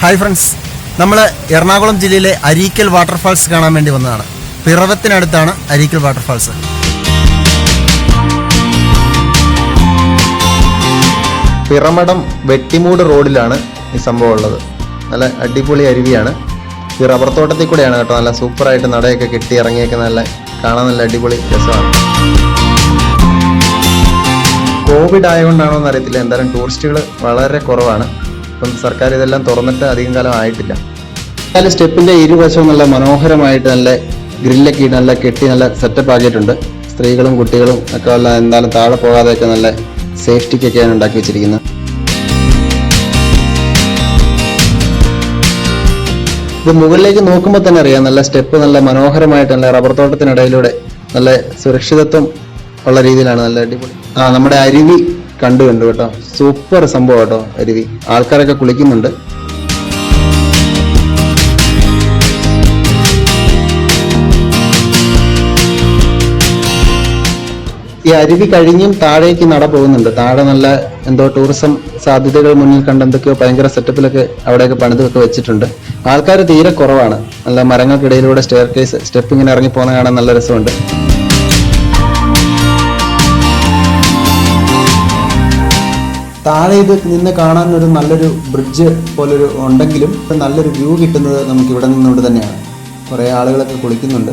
Hi friends നമ്മൾ എറണാകുളം ജില്ലയിലെ Areekkal waterfalls കാണാൻ വേണ്ടി വന്നതാണ്. പിറവത്തിനടുത്താണ് അരീക്കൽ വാട്ടർഫാൾസ് പിറമടം വെട്ടിമൂട് റോഡിലാണ് ഈ സംഭവം ഉള്ളത്. നല്ല അടിപൊളി അരുവിയാണ്. ഈ റബ്ബർ തോട്ടത്തിൽ കൂടെയാണ് കേട്ടോ നല്ല സൂപ്പറായിട്ട് നടയൊക്കെ കെട്ടി ഇറങ്ങിയൊക്കെ നല്ല കാണാൻ നല്ല അടിപൊളി രസമാണ്. കോവിഡ് ആയതുകൊണ്ടാണോ എന്നറിയത്തില്ല എന്തായാലും ടൂറിസ്റ്റുകൾ വളരെ കുറവാണ്. ഇപ്പം സർക്കാർ ഇതെല്ലാം തുറന്നിട്ട് അധികം കാലം ആയിട്ടില്ല. എന്നാലും സ്റ്റെപ്പിന്റെ ഇരുവശവും നല്ല മനോഹരമായിട്ട് നല്ല ഗ്രില്ലൊക്കെ ഇട്ട് നല്ല കെട്ടി നല്ല സെറ്റപ്പ് ആക്കിയിട്ടുണ്ട്. സ്ത്രീകളും കുട്ടികളും ഒക്കെ ഉള്ള എന്തായാലും താഴെ പോകാതെയൊക്കെ നല്ല സേഫ്റ്റിക്കൊക്കെയാണ് ഉണ്ടാക്കി വെച്ചിരിക്കുന്നത്. ഇത് മുകളിലേക്ക് നോക്കുമ്പോൾ തന്നെ അറിയാം നല്ല സ്റ്റെപ്പ് നല്ല മനോഹരമായിട്ട് നല്ല റബ്ബർ തോട്ടത്തിനിടയിലൂടെ നല്ല സുരക്ഷിതത്വം ഉള്ള രീതിയിലാണ് നല്ല അടിപൊളി. ആ നമ്മുടെ അരുവി കണ്ടു കണ്ടു കേട്ടോ. സൂപ്പർ സംഭവം കേട്ടോ അരുവി. ആൾക്കാരൊക്കെ കുളിക്കുന്നുണ്ട്. ഈ അരുവി കഴിഞ്ഞും താഴേക്ക് നട പോകുന്നുണ്ട്. താഴെ നല്ല എന്തോ ടൂറിസം സാധ്യതകൾ മുന്നിൽ കണ്ട് എന്തൊക്കെയോ ഭയങ്കര സെറ്റപ്പിലൊക്കെ അവിടെയൊക്കെ പണിതൊക്കെ വെച്ചിട്ടുണ്ട്. ആൾക്കാർ തീരെ കുറവാണ്. നല്ല മരങ്ങൾക്കിടയിലൂടെ സ്റ്റെയർ കേസ് സ്റ്റെപ്പ് ഇങ്ങനെ ഇറങ്ങി പോകുന്ന കാണാൻ നല്ല രസമുണ്ട്. താഴെ ഇത് നിന്ന് കാണാൻ ഒരു നല്ലൊരു ബ്രിഡ്ജ് പോലൊരു ഉണ്ടെങ്കിലും നല്ലൊരു വ്യൂ കിട്ടുന്നത് നമുക്ക് ഇവിടെ നിന്നുകൊണ്ട് തന്നെയാണ്. കുറേ ആളുകളൊക്കെ കുളിക്കുന്നുണ്ട്.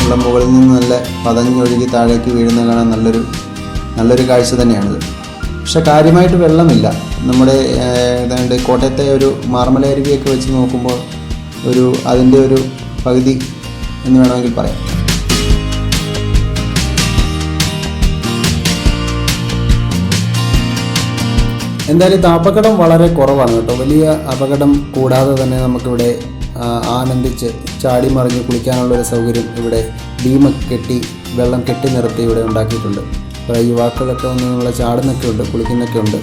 വെള്ളം മുകളിൽ നിന്ന് നല്ല പതഞ്ഞൊഴുകി താഴേക്ക് വീഴുന്ന കാണാൻ നല്ലൊരു നല്ലൊരു കാഴ്ച തന്നെയാണിത്. പക്ഷെ കാര്യമായിട്ട് വെള്ളമില്ല. നമ്മുടെ ഏതാണ്ട് കോട്ടയത്തെ ഒരു മാർമലരുവിയൊക്കെ വെച്ച് നോക്കുമ്പോൾ ഒരു അതിന്റെ ഒരു പകുതി എന്ന് വേണമെങ്കിൽ പറയാം. എന്തായാലും അപകടം വളരെ കുറവാണ് കേട്ടോ. വലിയ അപകടം കൂടാതെ തന്നെ നമുക്കിവിടെ ആനന്ദിച്ച് ചാടി മറിഞ്ഞ് കുളിക്കാനുള്ള ഒരു സൗകര്യം ഇവിടെ ഭീമൊക്കെ കെട്ടി വെള്ളം കെട്ടി നിർത്തി ഇവിടെ ഉണ്ടാക്കിയിട്ടുണ്ട്. യുവാക്കളൊക്കെ വന്ന് നമ്മളെ ചാടുന്നൊക്കെ ഉണ്ട് കുളിക്കുന്നൊക്കെ ഉണ്ട്.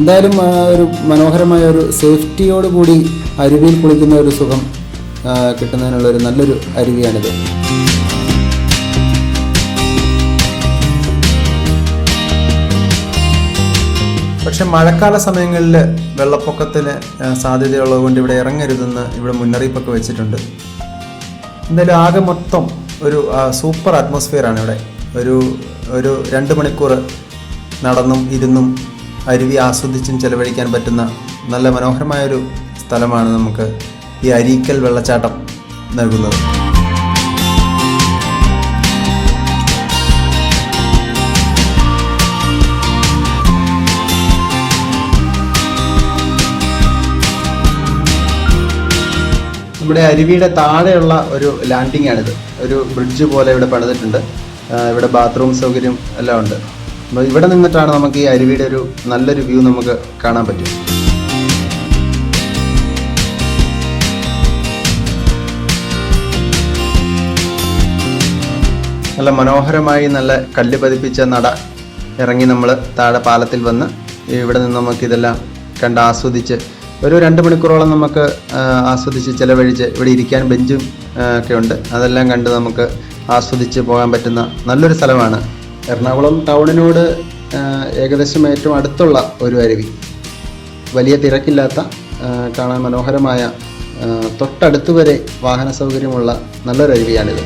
എന്തായാലും ഒരു മനോഹരമായ ഒരു സേഫ്റ്റിയോടുകൂടി അരുവിയിൽ കുളിക്കുന്ന ഒരു സുഖം കിട്ടുന്നതിനുള്ള ഒരു നല്ലൊരു അരുവിയാണിത്. പക്ഷെ മഴക്കാല സമയങ്ങളിൽ വെള്ളപ്പൊക്കത്തിന് സാധ്യതയുള്ളതുകൊണ്ട് സാധ്യതയുള്ളത് കൊണ്ട് ഇവിടെ ഇറങ്ങരുതെന്ന് ഇവിടെ മുന്നറിയിപ്പൊക്കെ വെച്ചിട്ടുണ്ട്. എന്തായാലും ആകെ മൊത്തം ഒരു സൂപ്പർ അറ്റ്മോസ്ഫിയറാണ് ഇവിടെ. ഒരു ഒരു രണ്ട് മണിക്കൂർ നടന്നും ഇരുന്നും അരുവി ആസ്വദിച്ചും ചെലവഴിക്കാൻ പറ്റുന്ന നല്ല മനോഹരമായൊരു സ്ഥലമാണ് നമുക്ക് ഈ അരീക്കൽ വെള്ളച്ചാട്ടം നൽകുന്നത്. നമ്മുടെ അരുവിയുടെ താഴെയുള്ള ഒരു ലാൻഡിംഗ് ആണിത് ഒരു ബ്രിഡ്ജ് പോലെ ഇവിടെ പണിതിട്ടുണ്ട്. ഇവിടെ ബാത്റൂം സൗകര്യം എല്ലാം ഉണ്ട്. അപ്പോൾ ഇവിടെ നിന്നിട്ടാണ് നമുക്ക് ഈ അരുവിയുടെ ഒരു നല്ലൊരു വ്യൂ നമുക്ക് കാണാൻ പറ്റും നല്ല മനോഹരമായി നല്ല കല്ല് പതിപ്പിച്ച നട ഇറങ്ങി നമ്മൾ താഴെ പാലത്തിൽ വന്ന് ഇവിടെ നിന്ന് നമുക്ക് ഇതെല്ലാം കണ്ട് ആസ്വദിച്ച് ഒരു രണ്ട് മണിക്കൂറോളം നമുക്ക് ആസ്വദിച്ച് ചിലവഴിച്ച് ഇവിടെ ഇരിക്കാൻ ബെഞ്ചും ഒക്കെ ഉണ്ട്. അതെല്ലാം കണ്ട് നമുക്ക് ആസ്വദിച്ച് പോകാൻ പറ്റുന്ന നല്ലൊരു സ്ഥലമാണ് എറണാകുളം ടൗണിനോട് ഏകദേശം ഏറ്റവും അടുത്തുള്ള ഒരു അരുവി. വലിയ തിരക്കില്ലാത്ത കാണാൻ മനോഹരമായ തൊട്ടടുത്ത് വരെ വാഹന സൗകര്യമുള്ള നല്ലൊരു അരുവിയാണിത്.